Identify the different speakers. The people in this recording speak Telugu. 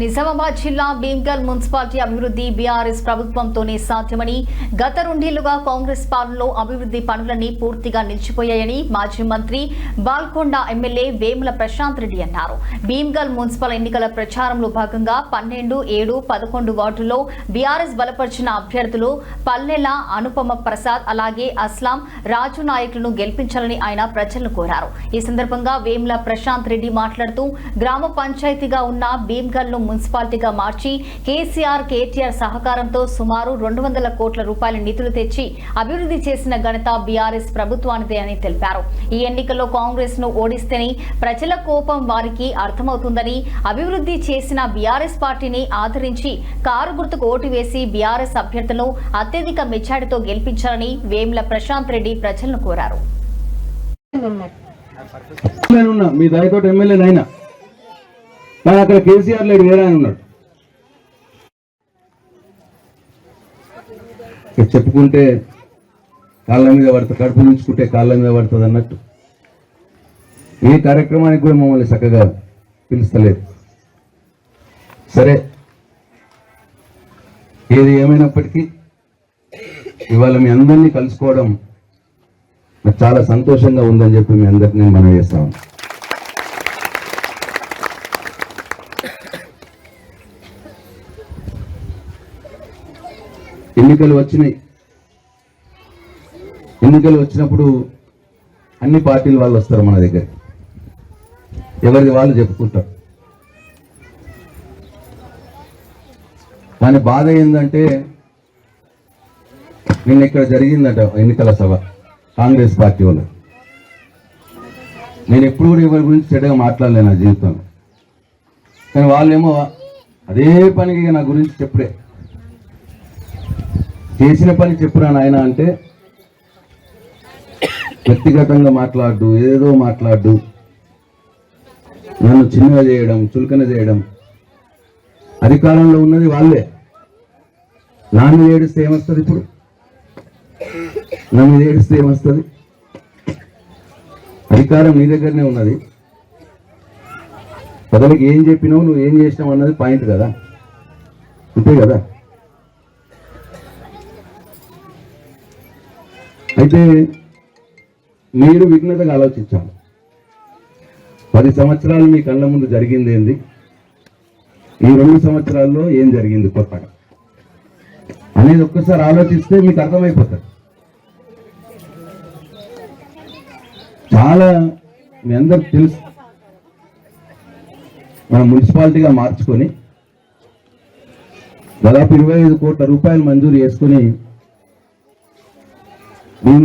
Speaker 1: నిజామాబాద్ జిల్లా భీమ్గల్ మున్సిపాలిటీ అభివృద్ధి బీఆర్ఎస్ ప్రభుత్వంతోనే సాధ్యమని గత రెండేళ్ళుగా కాంగ్రెస్ పాలనలో అభివృద్ధి పనులన్నీ పూర్తిగా నిలిచిపోయాయని మాజీ మంత్రి బాల్కొండ ఎమ్మెల్యే వేముల ప్రశాంత్ రెడ్డి అన్నారు. భీమ్గల్ మున్సిపల్ ఎన్నికల ప్రచారంలో భాగంగా పన్నెండు ఏడు పదకొండు వార్డుల్లో బీఆర్ఎస్ బలపరిచిన అభ్యర్థులు పల్లెల అనుపమ ప్రసాద్ అలాగే అస్లాం రాజు నాయకులను గెలిపించాలని ఆయన ప్రజలను కోరారు. ఈ సందర్భంగా వేముల ప్రశాంత్ రెడ్డి మాట్లాడుతూ గ్రామ పంచాయతీగా ఉన్న భీమ్గల్ను మున్సిపాలిటీగా మార్చి కేసీఆర్ కేటీఆర్ సహకారంతో సుమారు రెండు వందల కోట్ల రూపాయల నిధులు తెచ్చి అభివృద్ధి చేసిన ఘనత బీఆర్ఎస్ ప్రభుత్వానిదే అని తెలిపారు. ఈ ఎన్నికల్లో కాంగ్రెస్ను ఓడిస్తేనే ప్రజల కోపం వారికి అర్థమవుతుందని అభివృద్ధి చేసిన బీఆర్ఎస్ పార్టీని ఆదరించి కారు గుర్తుకు ఓటు వేసి బీఆర్ఎస్ అభ్యర్థులను అత్యధిక మెజార్టీతో గెలిపించాలని వేముల ప్రశాంత్ రెడ్డి ప్రజలను కోరారు.
Speaker 2: మీ దయతో ఎమ్మెల్యే కానీ అక్కడ కేసీఆర్ లేడు వేరే ఆయన ఉన్నాడు. చెప్పుకుంటే కాళ్ళ మీద పడుతుంది కడుపు నుంచుకుంటే కాళ్ళ మీద పడుతుంది అన్నట్టు. ఏ కార్యక్రమానికి కూడా మమ్మల్ని చక్కగా పిలుస్తలేదు. సరే ఏది ఏమైనప్పటికీ ఇవాళ మీ అందరినీ కలుసుకోవడం నాకు చాలా సంతోషంగా ఉందని చెప్పి మీ అందరినీ నేను మనం చేస్తాను ఎన్నికలు వచ్చినాయి. ఎన్నికలు వచ్చినప్పుడు అన్ని పార్టీలు వాళ్ళు వస్తారు మన దగ్గరికి. ఎవరిది వాళ్ళు చెప్పుకుంటారు. కానీ బాధ ఏంటంటే నిన్న ఇక్కడ జరిగిందట ఎన్నికల సభ కాంగ్రెస్ పార్టీ వాళ్ళు. నేను ఎప్పుడు కూడా ఎవరి గురించి చెడ్డగా మాట్లాడలేను నా జీవితంలో. కానీ వాళ్ళేమో అదే పనికి నా గురించి చెప్పుడే చేసిన పని చెప్పురా నాయన అంటే వ్యక్తిగతంగా మాట్లాడు ఏదో మాట్లాడు. నన్ను చిన్నగా చేయడం చులకన చేయడం అధికారంలో ఉన్నది వాళ్ళే. నా మీద ఏడిస్తే ఏమొస్తుంది ఇప్పుడు? నా మీద ఏడిస్తే ఏమొస్తుంది? అధికారం నీ దగ్గరనే ఉన్నది. ప్రజలకు ఏం చెప్పినావు నువ్వు ఏం చేసినావు అన్నది పాయింట్ కదా. అంతే కదా. అయితే మీరు విఘ్నతగా ఆలోచించాలి. పది సంవత్సరాలు మీ కళ్ళ ముందు జరిగింది ఏంది? ఈ రెండు సంవత్సరాల్లో ఏం జరిగింది కొత్తగా? అనేది ఒక్కసారి ఆలోచిస్తే మీకు అర్థమైపోతుంది. చాలా మీ అందరికి తెలుసు. మనం మున్సిపాలిటీగా మార్చుకొని దాదాపు ఇరవై ఐదు కోట్ల రూపాయలు మంజూరు చేసుకుని భీమ్గల్